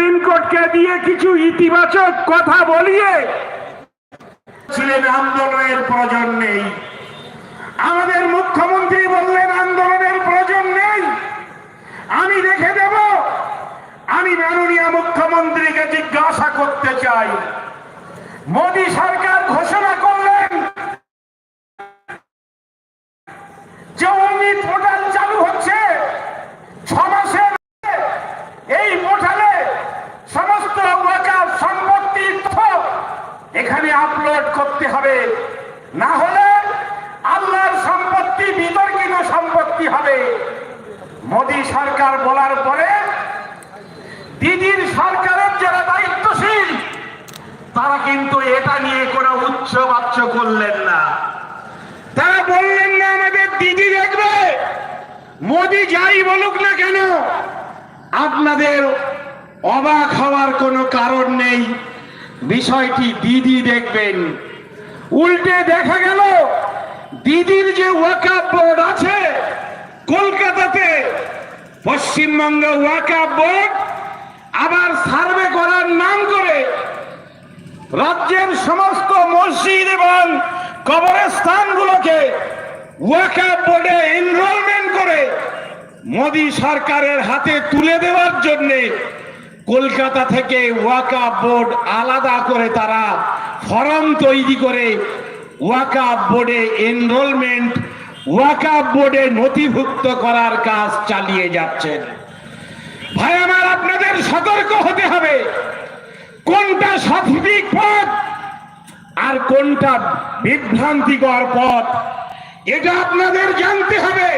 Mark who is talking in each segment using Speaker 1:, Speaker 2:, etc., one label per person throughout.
Speaker 1: Supreme কোর্টকে দিয়ে কিছু ইতিবাচক কথা বলিয়ে ছিলেন আন্দোলনের প্রয়োজন নেই। আমাদের মুখ্যমন্ত্রী বললেন, আন্দোলনের প্রয়োজন নেই। আমি দেখে দেব, আমি মাননীয় মুখ্যমন্ত্রীকে জিজ্ঞাসা করতে চাই। মোদী সরকার করতে হবে। না হলে আল্লাহর সম্পত্তি, বিতর্কিত সম্পত্তি হবে। মোদী সরকার বলার পরে দিদির সরকারের যারা দায়িত্বশীল, তারা কিন্তু এটা নিয়ে কোনো উচ্চ বাচ্চ করলেন না। তারা বললেন না, আমাদের দিদি দেখবে। মোদি যাই বলুক না কেন, আপনাদের অবাক হওয়ার কোনো কারণ নেই। বিষয়টি দিদি দেখবেন। উল্টে দেখা গেল, দিদির যে ওয়াকাপ বোর্ড আছে, কলকাতাতে পশ্চিমবঙ্গ ওয়াকাপ বোর্ড, আবার সার্ভে করার নাম করে রাজ্যের সমস্ত মসজিদ এবং কবরস্থানগুলোকে ওয়াকাপ বোর্ডে এনরোলমেন্ট করে মোদী সরকারের হাতে তুলে দেওয়ার জন্য কলকাতা থেকে ওয়াকাপ বোর্ড আলাদা করে তারা ফর্ম তৈরি করে ওয়াকাপ বোর্ডে এনরোলমেন্ট ওয়াকাপ বোর্ডে নথিভুক্ত করার কাজ চালিয়ে যাচ্ছেন। ভাই, আমার আপনাদের সতর্ক হতে হবে। কোনটা সঠিক পথ আর কোনটা বিভ্রান্তিকর পথ, এটা আপনাদের জানতে হবে।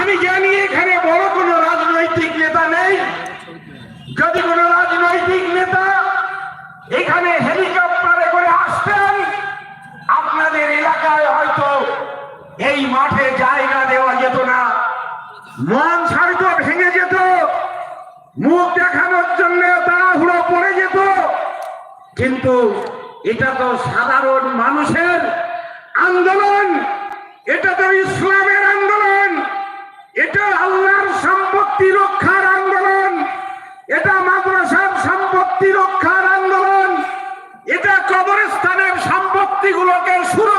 Speaker 1: আমি জানি এখানে বড় কোনো রাজনৈতিক নেতা নেই। যদি কোনো রাজনৈতিক নেতা এখানে হেলিকপ্টারে মন হয়তো ভেঙে যেত। মুখ দেখানোর জন্য তাড়াহুড়ো পড়ে যেত। কিন্তু এটা তো সাধারণ মানুষের আন্দোলন। এটা তো ইসলামের আন্দোলন। এটা আল্লাহর সম্পত্তি রক্ষার আন্দোলন। এটা মাদ্রাসার সম্পত্তি রক্ষার আন্দোলন। এটা কবরস্থানের সম্পত্তিগুলোকে আন্দোলন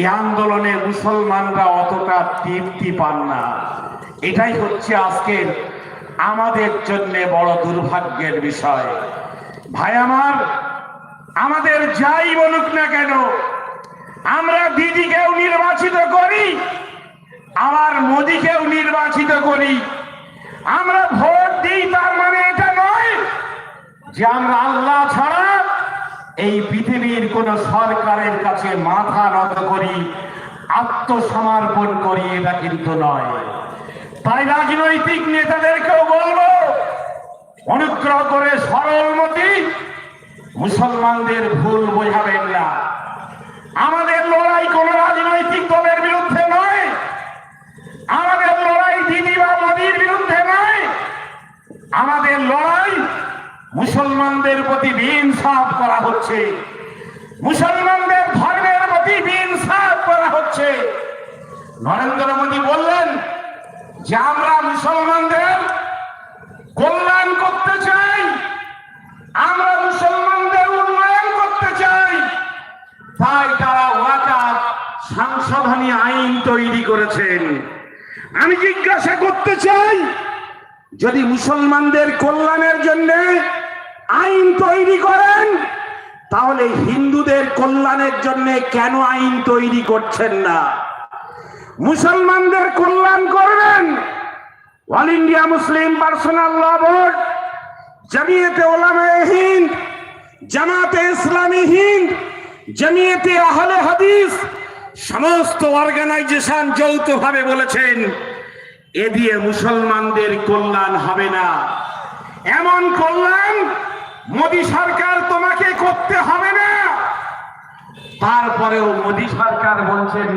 Speaker 1: এই আন্দোলনে মুসলমানরা অতটা তৃপ্তি পান না। এটাই হচ্ছে আজকের আমাদের জন্য বড় দুর্ভাগ্যের বিষয়। ভাই আমার, আমাদের যাই বলুক না কেন, আমরা দিদিকেও নির্বাচিত করি, আবার মোদিকেও নির্বাচিত করি। আমরা ভোট দিই তার মানে এটা নয় যে আমরা আল্লাহ ছাড়া এই পৃথিবীর কোন সরকারের কাছে মাথা নত করি, আত্মসমর্পণ করি, এটা কিন্তু নয়। তাই রাজনৈতিক নেতাদেরকেও বলব, অনুগ্রহ করে সরল মতি, মুসলমানদের ভুল বোঝাবেন না। আমাদের লড়াই কোন রাজনৈতিক দলের বিরুদ্ধে নয়, আমাদের লড়াই দিদি বা মোদির বিরুদ্ধে নয়, আমাদের লড়াই মুসলমানদের প্রতি ইনসাফ করা হচ্ছে। মুসলমানদের ধর্মের প্রতি ইনসাফ করা হচ্ছে। নরেন্দ্র মোদী বললেন যে, আমরা মুসলমানদের কল্যাণ করতে চাই। আমরা মুসলমানদের উন্নয়ন করতে চাই। তাই তারা ওয়াকার সংশোধনী আইন তৈরি করেছেন। আমি জিজ্ঞাসা করতে চাই, যদি মুসলমানদের কল্যাণের জন্য আইন তৈরি করেন, তাহলে হিন্দুদের কল্যাণের জন্য কেন আইন তৈরি করছেন না? মুসলমানদের কল্যাণ করবেন? All India Muslim Personal Law Board, Jamiat Ulama-e Hind, জামাতে ইসলামী হিন্দ, জমিয়তে আহলে হাদিস, সমস্ত অর্গানাইজেশন যৌথভাবে বলেছেন, এ দিয়ে মুসলমানদের কল্যাণ হবে না। এমন কল্যাণ মোদী সরকার তোমাকে করতে হবে না। তারপরেও মোদী সরকার বলছেন